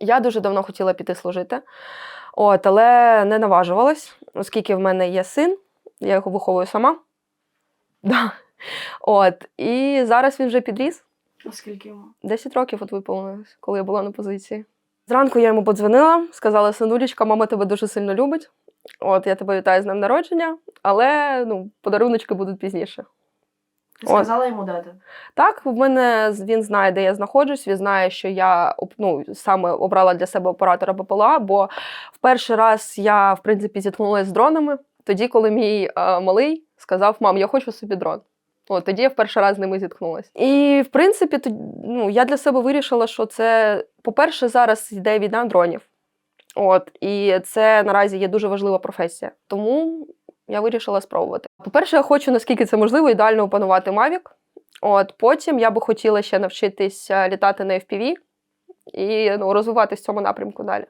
Я дуже давно хотіла піти служити, от, але не наважувалась, оскільки в мене є син, я його виховую сама. Да. От, і зараз він вже підріс. Наскільки йому? 10 років от виповнилось, коли я була на позиції. Зранку я йому подзвонила, сказала: синулечка, мама тебе дуже сильно любить. От, я тебе вітаю з днем народження, але ну, подаруночки будуть пізніше. Ти сказала йому дати? Так, в мене він знає, де я знаходжусь. Він знає, що я ну, саме обрала для себе оператора БПЛА, бо в перший раз я, в принципі, зіткнулася з дронами, тоді, коли мій е, малий сказав: Мам, я хочу собі дрон. От тоді я в перший раз з ними зіткнулася. І в принципі, то, ну, я для себе вирішила, що це, по-перше, зараз йде війна дронів. От, і це наразі є дуже важлива професія. Тому я вирішила спробувати. По-перше, я хочу, наскільки це можливо, ідеально опанувати Mavic. От потім я би хотіла ще навчитися літати на FPV і ну, розвиватися в цьому напрямку далі.